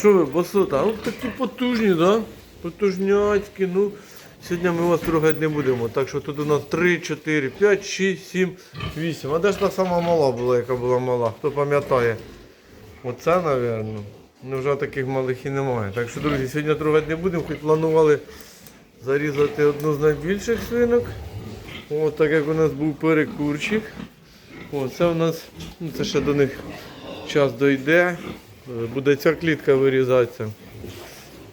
Що ви, басота? Ну такі потужні, да? Потужняцькі. Ну, сьогодні ми вас трогати не будемо. Так що тут у нас 3, 4, 5, 6, 7, 8. А де ж та сама мала була, яка була мала? Хто пам'ятає? Оце, напевно. Ну вже таких малих і немає. Так що, друзі, сьогодні трогати не будемо, хоч планували зарізати одну з найбільших свинок. От так як у нас був перекурчик. О, це у нас, ну це ще до них час дойде. Е, Буде ця клітка вирізатися.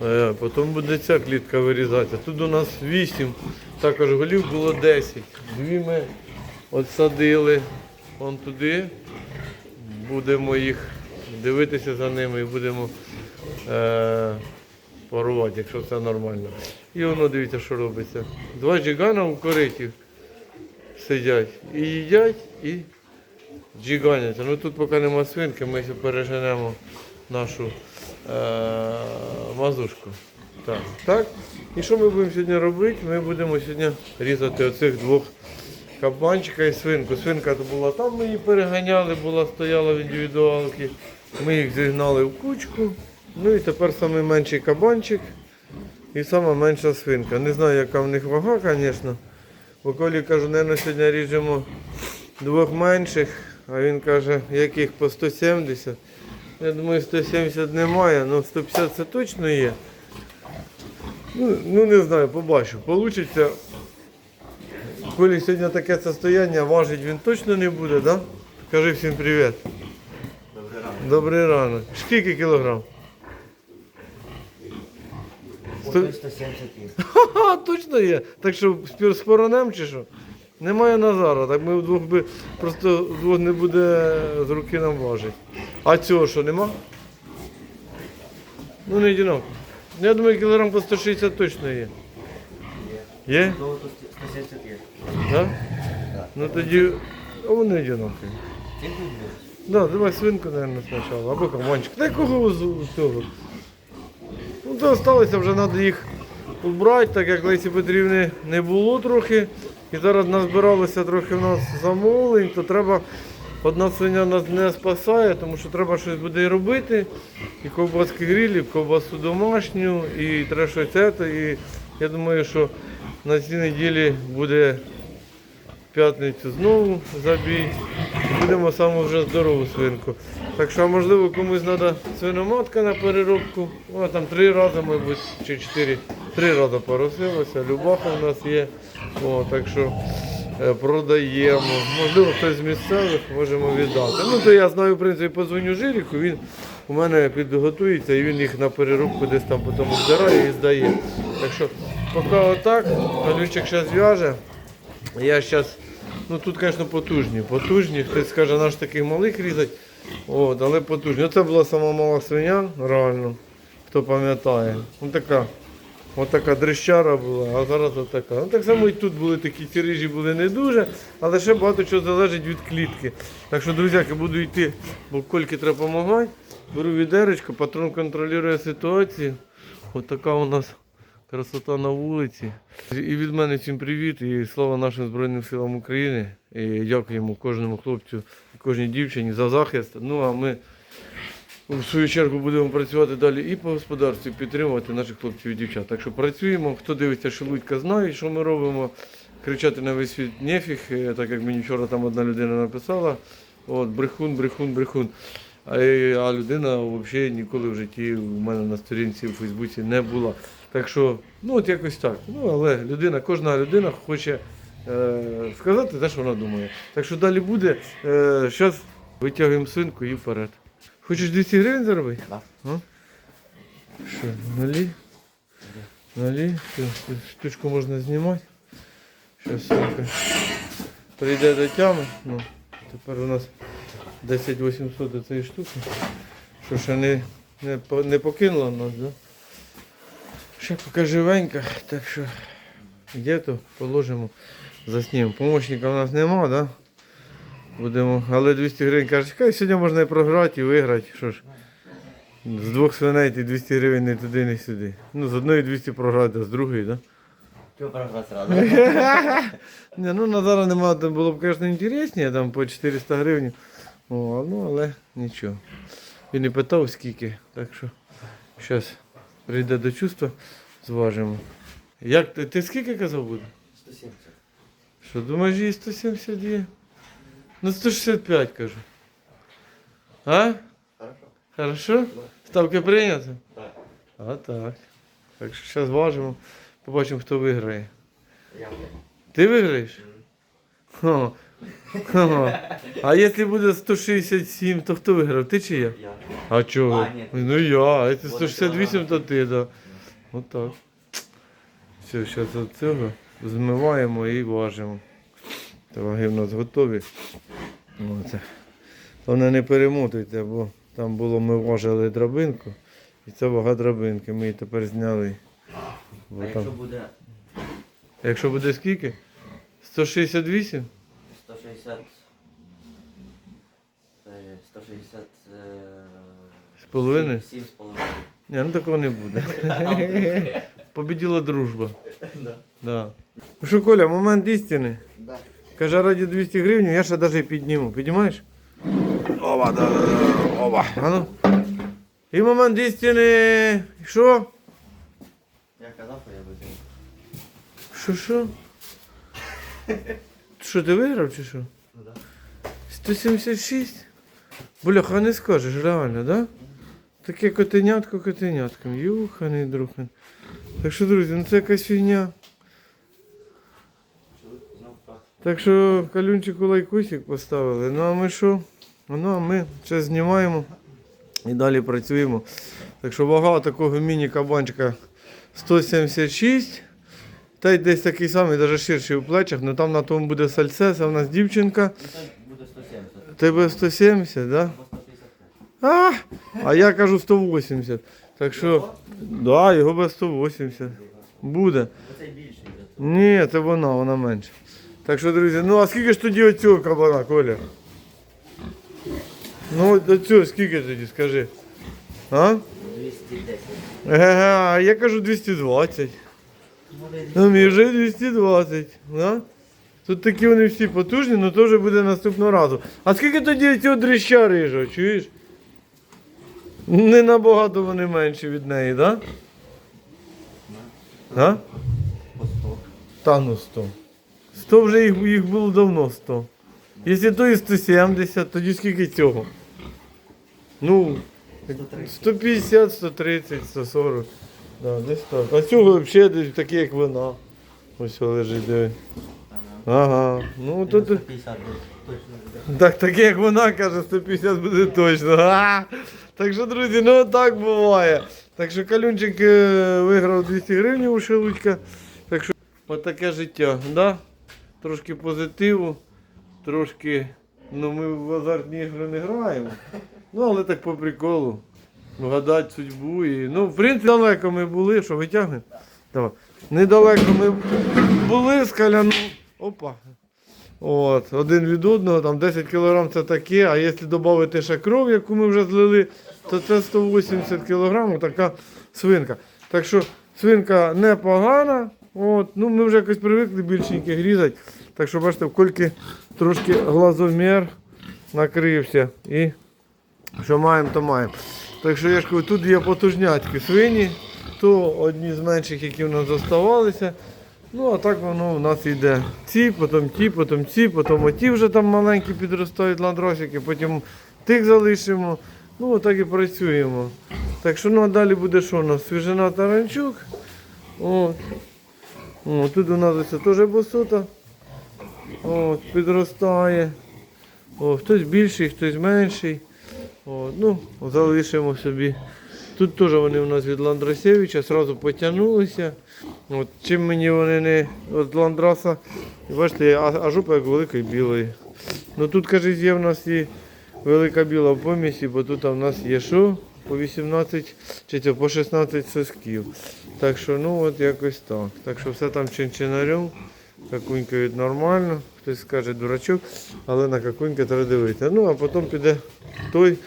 Е, Потім буде ця клітка вирізатися. Тут у нас 8, також голів було 10. Дві ми отсадили вон туди. Будемо їх дивитися за ними і будемо е, парувати, якщо все нормально. І воно дивіться, що робиться. Два джигана у кориті сидять і їдять, і джиганяться. Ну тут поки нема свинки, ми переженемо нашу е, мазушку. Так. так. І що ми будемо сьогодні робити? Ми будемо сьогодні різати оцих двох кабанчика і свинку. Свинка то була там, ми її переганяли, була, стояла в індивідуалці. Ми їх зігнали в кучку. Ну і тепер найменший кабанчик і сама менша свинка. Не знаю, яка в них вага, звісно. Бо Колі кажу, не сьогодні ріжемо двох менших, а він каже, яких по 170. Я думаю, 170 немає, але 150 це точно є. Ну, ну не знаю, побачу. Получиться. Колі сьогодні таке состояння, важить він точно не буде, да? Кажи всім привіт. Добрий ранок. Добрий ранок. Скільки кілограм? Сто- Ото 170 є. Ха, точно є. Так що з поронем чи що? Немає Назара, так ми вдвох би просто вдвох не буде з руки нам важити. А цього що нема? Ну не одиноко. Я думаю, кілограм по 160 точно є. Є. Є? Того то 170 є. Так. Ну тоді. А вони одинокі. Да, давай свинку, наверное, спочатку, або кабанчик. Та якого з з цього? Ну, то залишилося, вже треба їх убрати, так як Лесі Петрівни не було трохи. І зараз назбиралося трохи в нас замовлень, то треба. Одна свиня нас не спасає, тому що треба щось буде і робити. І ковбаски грилі, ковбасу домашню, і треба щось це. І я думаю, що на цій неділі буде п'ятницю знову забій. Будемо саму вже здорову свинку. Так що, можливо, комусь треба свиноматка на переробку. Вона там три рази, мабуть, чи чотири. Три рази поросилася. Любаха в нас є. О, так що е, продаємо. Можливо, хтось з місцевих можемо віддати. Ну, то я знаю, в принципі, позвоню Жиріку, він у мене підготується і він їх на переробку десь там потім збирає і здає. Так що, поки отак, Галючик зараз зв'яже. Я зараз, ну тут, звісно, потужні. Потужні. Хтось скаже, наш таких малих різать. От, але потужні. Оце була сама мала свиня, реально, хто пам'ятає. Ось така. Ось така дрищара була, а зараз отака. Ну так само і тут були такі ці рижі були не дуже, але ще багато чого залежить від клітки. Так що, друзяки, буду йти, бо кольки треба допомагати. Беру відеречко, патрон контролює ситуацію. Ось така у нас красота на вулиці. І від мене всім привіт і слава нашим Збройним силам України. І дякуємо кожному хлопцю кожній дівчині за захист. Ну а ми в свою чергу будемо працювати далі і по господарству, і підтримувати наших хлопців і дівчат. Так що працюємо. Хто дивиться Шелудька, знає, що ми робимо. Кричати на весь світ нефіг, е, так як мені вчора там одна людина написала. От, брехун, брехун, брехун. Е, а людина взагалі ніколи в житті у мене на сторінці у Фейсбуці не була. Так що, ну от якось так. Ну, але людина, кожна людина хоче е, сказати те, що вона думає. Так що далі буде. Е, Зараз витягуємо свинку і вперед. Хочеш 200 гривень заробити? Да. Що, налі? Налі? Все, штучку можна знімати. Зараз свинка прийде до тями. Ну, тепер у нас 10 800 до цієї штуки. Що ще не, не, не покинула нас, да? Ще поки живенька, так що є, то положимо, заснімемо. Помощника у нас нема, да? Будемо, але 200 гривень каже, чекай, сьогодні можна і програти, і виграти. Що ж, з двох свиней ти 200 гривень не туди, не сюди. Ну, з одної 200 програти, а з другої, так? Да? Не, ну на зараз нема, там було б, звісно, інтересніше, там по 400 гривень. О, ну, але нічого. Він і питав скільки, так що Зараз прийде до чувства, зважимо. Як ти, ти скільки казав буде? 170. Що, думаєш, їй 170 є? Ну 165 кажу. А? Хорошо. Хорошо? Ставки прийняті? Так. А так. Так що зараз важимо, побачимо, хто виграє. Я. Ти виграєш? Хо. А якщо буде 167, то хто виграв? Ти чи я? Я. А чого? А, ні. Ну я, а якщо 168, то ти, да. Отак. Все, зараз от цього змиваємо і важимо. Та ваги в нас готові. Оце. Головне не перемотуйте, бо там було ми важили драбинку. І це вага драбинки. Ми її тепер зняли. Бо А там... якщо буде Якщо буде скільки? 168? 160... е, 160... е, З половиною? сім- сім з половиною. Ні, ну такого не буде. Побіділа дружба. Да. Да. Ну що, Коля, момент істини. Да. Каже, раді 200 гривень, я ще навіть підніму. Піднімаєш? Оба, да, да, да, оба. А ну. І момент істини. Що? Я казав, що я буду. Що, що? Що, ти виграв чи що? Ну да. 176? Бляха, не скажеш, реально, да? Таке котенятко котенятком. Юханий друхан. Так що, друзі, ну це якась фігня. Так? Що калюнчику лайкусик поставили. Ну а ми що? Ну а ми ще знімаємо і далі працюємо. Так що вага такого міні-кабанчика 176. Та й десь такий самий, навіть ширший у плечах, але там на тому буде сальце, це в нас дівчинка. Ну буде 170. Тебе 170, да? А, а я кажу 180. Так що, да, його без 180. Буде. Ні, це вона, вона менше. Так що, друзі, ну а скільки ж тоді оцього кабана, Коля? Ну, оцього скільки тоді, скажи. А? 210. Еге, а я кажу 220. Ну, мій вже 220. Да? Тут такі вони всі потужні, але то вже буде наступного разу. А скільки тоді цього дрища рижого, чуєш? Не набагато вони менші від неї, так? Да? А? 100. Та ну 100. 100 вже їх, їх було давно 100. Якщо то і 170, тоді скільки цього? Ну, 150, 130, 140. Да, десь так. А цього взагалі десь такі, як вона. Ось лежить, диви. Ага. Ну тут. 150 буде. Точно буде. Так, таке, як вона каже, 150 буде точно. А! Так що, друзі, ну так буває. Так що Калюнчик е, виграв 200 гривень у Шелудька. Так що отаке життя. Да? Трошки позитиву, трошки. Ну ми в азартні ігри не граємо. Ну, але так по приколу. Вгадати судьбу. І... Ну, в принципі, далеко ми були, що витягнемо? Давай. Недалеко ми були з Каляну. Опа. От, один від одного, там 10 кг це таке, а якщо додати ще кров, яку ми вже злили, то це 180 кг така свинка. Так що свинка непогана. От, ну ми вже якось привикли більшеньких різати. Так що бачите, кольки трошки глазомір накрився. І що маємо, то маємо. Так що я ж кажу, тут є потужнятки свині, то одні з менших, які в нас залишилися. Ну, а так воно у нас йде. Ці, потім ті, потім ці, потім оті вже там маленькі підростають ландросики, потім тих залишимо. Ну, так і працюємо. Так що ну, а далі буде що у нас? Свіжина таранчук. От. О, тут у нас ось теж босота. От, підростає. О, хтось більший, хтось менший. От, ну, залишимо собі. Тут теж вони у нас від Ландрасевича, одразу потягнулися. От, чим мені вони не від Ландраса, бачите, а, а жопа як великої білої. Ну тут, каже, є в нас і велика біла в помісі, бо тут в нас є що? По 18 чи це по 16 сосків. Так що ну от якось так. Так що все там чинчинарем, какунькають нормально, хтось скаже дурачок, але на какунька треба дивитися. Ну а потім піде той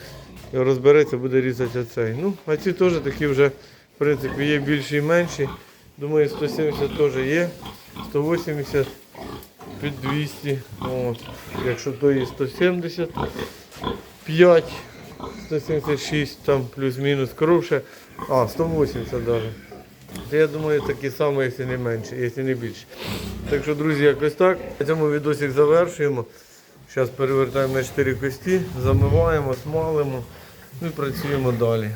розбереться, буде різати оцей. Ну, а ці теж такі вже, в принципі, є більші і менші. Думаю, 170 теж є, 180 під 200. От. Якщо то є 170, 5, 176 там плюс-мінус коров ще. А, 180 навіть. Я думаю, такі самі, якщо не менше, якщо не більше. Так що, друзі, якось так. На цьому відосик завершуємо. Зараз перевертаємо на 4 кості, замиваємо, смалимо ну і працюємо далі.